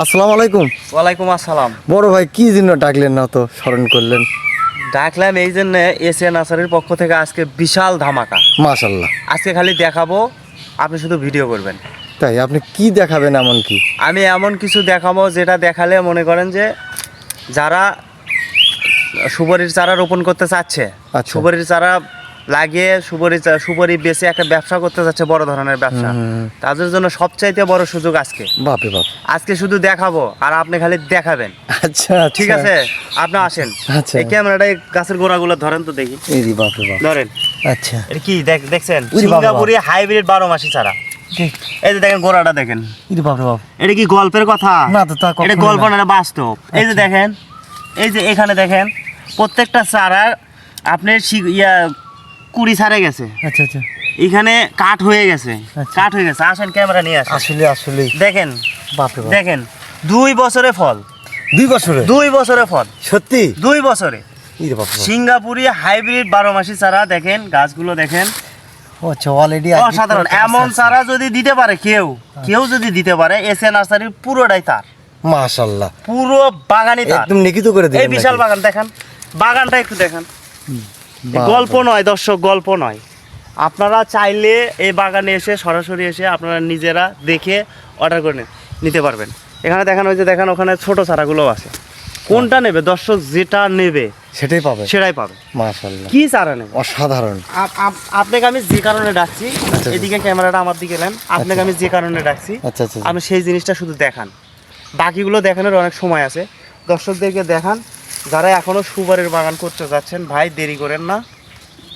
আসসালামু আলাইকুম। ওয়ালাইকুম আসসালাম। বড় ভাই কি জন্য ডাকলেন না তো? স্মরণ করলেন। ডাকলাম এই জন্য এসিয়া নার্সারির পক্ষ থেকে আজকে বিশাল ধামাকা। মাশাল্লাহ আজকে খালি দেখাবো আপনি শুধু ভিডিও করবেন। তাই আপনি কি দেখাবেন এমন কি? আমি এমন কিছু দেখাবো যেটা দেখালে মনে করেন যে যারা সুপারির চারা রোপণ করতে চাচ্ছে আচ্ছা। সুপারির চারা লাগিয়ে সুপারি সুপারি বেচে একটা ব্যবসা করতে যাচ্ছে বড় ধরনের ব্যবসা। তাদের জন্য সবচাইতে বড় সুযোগ আজকে। বাপে বাপ। আজকে শুধু দেখাবো আর আপনি খালি দেখাবেন। আচ্ছা ঠিক আছে? আপনি আসেন। আচ্ছা। এই ক্যামেরাটা গাছের গোড়াগুলো ধরেন তো দেখি। এই রে বাপরে বাপ। ধরেন। আচ্ছা। এটা কি দেখ- দেখছেন? সিঙ্গাপুরি হাইব্রিড বারো মাসি ছাড়া। এই যে দেখেন গোড়াটা দেখেন। এই রে বাপরে বাপ। এটা কি গল্পের কথা? না তো তা এটা গল্প না। না বাস্তব। এই যে দেখেন এই যে এখানে দেখেন প্রত্যেকটা চারার আপনি ইয়া কুড়ি ছাড়ে গেছে। আচ্ছা আচ্ছা। এখানে কাঠ হয়ে গেছে। আচ্ছা। কাঠ হয়ে গেছে। আসেন ক্যামেরা নিয়ে আসেন। আসলে আসলে। দেখেন। বাপরে বাপ। দেখেন। দুই বছরে ফল। দুই বছরে? দুই বছরে ফল। সত্যি? দুই বছরে। সিঙ্গাপুরি হাইব্রিড বারো মাসি চারা দেখেন। গাছগুলো দেখেন। ও আচ্ছা অলরেডি অসাধারণ। এমন চারা যদি দিতে পারে কেউ কেউ যদি দিতে পারে এস এসে নার্সারির পুরোটাই তার। মাশাল্লাহ। পুরো বাগানই তার। একদম লিখিত করে দিলেন এই বিশাল বাগান দেখেন। বাগানটা একটু দেখেন। গল্প নয় দর্শক গল্প নয়। আপনারা চাইলে এই বাগানে এসে সরাসরি এসে আপনারা নিজেরা দেখে অর্ডার করে নিতে পারবেন। এখানে দেখানো যে দেখেন ওখানে ছোট চারাগুলো আছে। কোনটা নেবে? দর্শক যেটা নেবে সেটাই পাবে। সেটাই পাবে। কি চারা নেবে? অসাধারণ। আপ- আপ- আপনাকে আমি যে কারণে ডাকছি আচ্ছা। এদিকে ক্যামেরাটা আমার দিকে নেন। আপনাকে আমি যে কারণে ডাকছি আচ্ছা আচ্ছা আপনি সেই জিনিসটা শুধু দেখান। বাকিগুলো দেখানোর অনেক সময় আছে। দর্শকদেরকে দেখান। যারা এখনও সুপারির বাগান করতে যাচ্ছেন ভাই দেরি করেন না।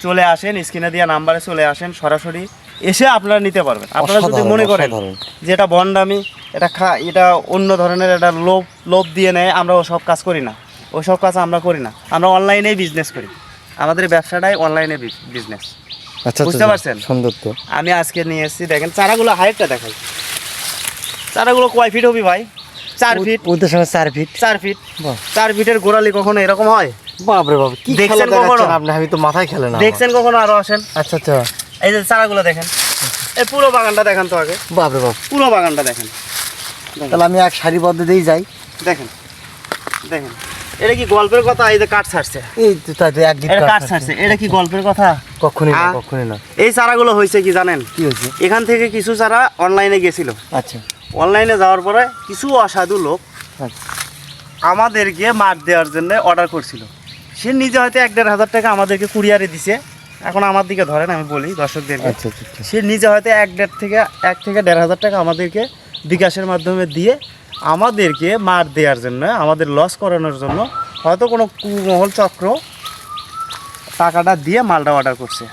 চলে আসেন স্ক্রিনে দেওয়া নাম্বারে চলে আসেন সরাসরি এসে আপনারা নিতে পারবেন। আপনারা যদি মনে করেন। যে এটা বন্ডামি এটা খা এটা অন্য ধরনের এটা লোভ লোভ দিয়ে নেয় আমরা ওসব কাজ করি না। ওসব কাজ আমরা করি না। আমরা অনলাইনেই বিজনেস করি। আমাদের ব্যবসাটাই অনলাইনে বিজনেস আচ্ছা বুঝতে আচ্ছা, পারছেন? সুন্দর তো। আমি আজকে নিয়ে এসেছি দেখেন চারাগুলো হাইটটা দেখাই। চারাগুলো কয় ফিট হবি ভাই? চার ফিট ওদের সঙ্গে চার ফিট চার ফিট চার ফিটের গোড়ালি কখনো এরকম হয়? বাপরে বাপ কি দেখছেন কখনো? আপনি? আমি তো মাথায় খেলে না দেখছেন কখনো? আরও আসেন। আচ্ছা আচ্ছা। এই যে চারাগুলো দেখেন। এই পুরো বাগানটা দেখেন তো আগে। বাপরে বাপ। পুরো বাগানটা দেখেন। তাহলে আমি এক সারি পদ্ধতিই যাই। দেখেন। দেখেন। এটা কি গল্পের কথা? এই যে কাঠ ছাড়ছে। এই তো তাই তো এক এটা কাঠ কাঠ ছাড়ছে। এটা কি গল্পের কথা? কখনই না কখনই না। এই চারাগুলো হয়েছে কি জানেন? কি হয়েছে? এখান থেকে কিছু চারা অনলাইনে গেছিল। আচ্ছা। অনলাইনে যাওয়ার পরে কিছু অসাধু লোক আচ্ছা। আমাদেরকে মাঠ দেওয়ার জন্য অর্ডার করছিল। সে নিজে হয়তো এক দেড় হাজার টাকা আমাদেরকে কুরিয়ারে দিছে। এখন আমার দিকে ধরেন আমি বলি দর্শকদেরকে। আচ্ছা আচ্ছা। সে নিজে হয়তো এক দেড় থেকে এক থেকে দেড় হাজার টাকা আমাদেরকে বিকাশের মাধ্যমে দিয়ে আমাদেরকে মার দেওয়ার জন্য আমাদের লস করানোর জন্য হয়তো কোনো কুমহল চক্র টাকাটা দিয়ে মালটা অর্ডার করছে।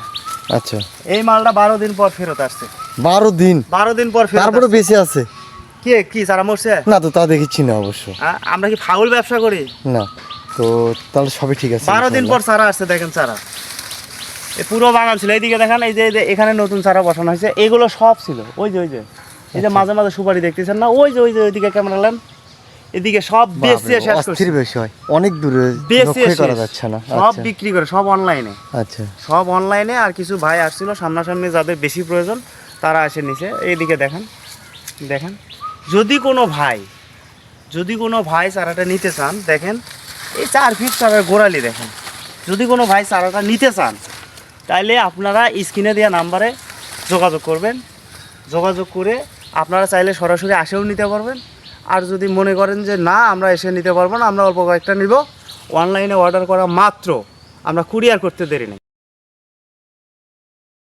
আচ্ছা। এই মালটা বারো দিন পর ফেরত আসছে। বারো দিন? বারো দিন পর ফেরত তারপরে। বেঁচে আছে? কি কি সারা মরছে না তো তা দেখেছি না অবশ্য। আ- আমরা কি ফাউল ব্যবসা করি? না তো তাহলে সবই ঠিক আছে বারো দিন পর চারা আসছে দেখেন চারা এই পুরো বাগান ছিল এইদিকে দেখেন এই যে এই যে এখানে নতুন চারা বসানো হয়েছে এগুলো সব ছিল। ওই যে ওই যে এই যে মাঝে মাঝে সুপারি দেখতেছেন না? ওই যে ওই যে ওইদিকে ক্যামেরা লেন এদিকে সব বেচে শেষ করছে। অস্থির বিষয়। অনেক দূরে বেচে লক্ষ্যই করা যাচ্ছে না। সব আচ্ছা। বিক্রি করে সব অনলাইনে আচ্ছা। সব অনলাইনে আর কিছু ভাই আসছিল সামনাসামনি যাদের বেশি প্রয়োজন তারা এসে নিছে। এইদিকে দেখেন দেখেন। যদি কোনো ভাই, যদি কোনো ভাই চারাটা নিতে চান, দেখেন, এই চার ফিট চারার গোড়ালি দেখেন। যদি কোনো ভাই চারাটা নিতে চান, তাইলে আপনারা স্ক্রিনে দেওয়া নাম্বারে যোগাযোগ করবেন। যোগাযোগ করে আপনারা চাইলে সরাসরি আসেও নিতে পারবেন। আর যদি মনে করেন যে না, আমরা এসে নিতে পারব না, আমরা অল্প কয়েকটা নিব। অনলাইনে অর্ডার করা মাত্র আমরা কুরিয়ার করতে দেরি নেই।